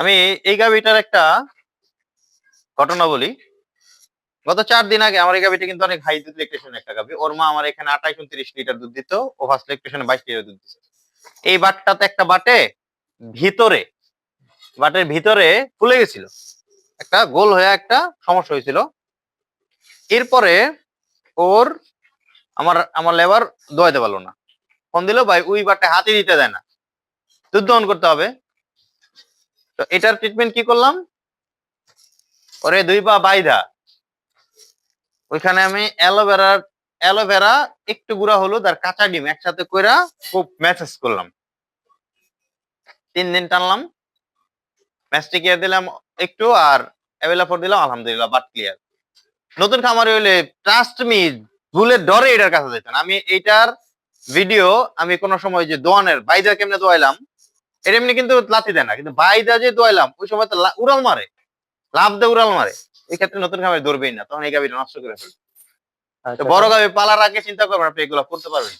আমি এই গাভিটার একটা ঘটনা বলি। গত চার দিন আগে আমার এই গাভিটা কিন্তু অনেক হাই দুধ লেকটেশন একটা গাভি। ওর মা আমার এখানে আঠাশ উনত্রিশ লিটার দুধ দিত, ও ফার্স্ট লেকটেশনে বাইশ লিটার দুধ দিত এই বাটটাতে একটা বাটে ভিতরে, বাটের ভিতরে ফুলে গেছিল। একটা গোল হয়ে একটা সমস্যা হয়েছিল। এরপরে ওর আমার আমার লেবার দোয়াইতে পারল না। ফোন দিল, ভাই, ওই বাটে হাতে দিতে দেয় না। দুধ দহন করতে হবে। তো এটার ট্রিটমেন্ট কি করলাম? ওরে দুই পা বাইধা। ওইখানে আমি অ্যালোভেরার, অ্যালোভেরা একটু গুঁড়া হলুদ আর কাঁচা ডিম একসাথে কইরা খুব ম্যাসেজ করলাম। তিন দিন টানলাম। ম্যাস্টিকিয়া দিলাম একটু আর অ্যাভেলাফোর দিলাম, আলহামদুলিল্লাহ বাট ক্লিয়ার নতুন খামারে হইলে ট্রাস্ট মি ভুলের ডরে এটার কাছে যেতেন আমি এইটার ভিডিও আমি কোন সময় যে দোয়ানের বাইদা কেমনে দোয়াইলাম? এটা এমনি কিন্তু লাথি দেয় না কিন্তু বাইদা যে দোয়াইলাম ওই সময় তো উড়াল মারে লাভ দেয় উড়াল মারে। এই ক্ষেত্রে নতুন খাবার ধরবেই না তখন এই গাভীটা নষ্ট করে ফেলবে। তো বড় গাভী পালার আগে চিন্তা করবেন আপনি এগুলো করতে পারবেন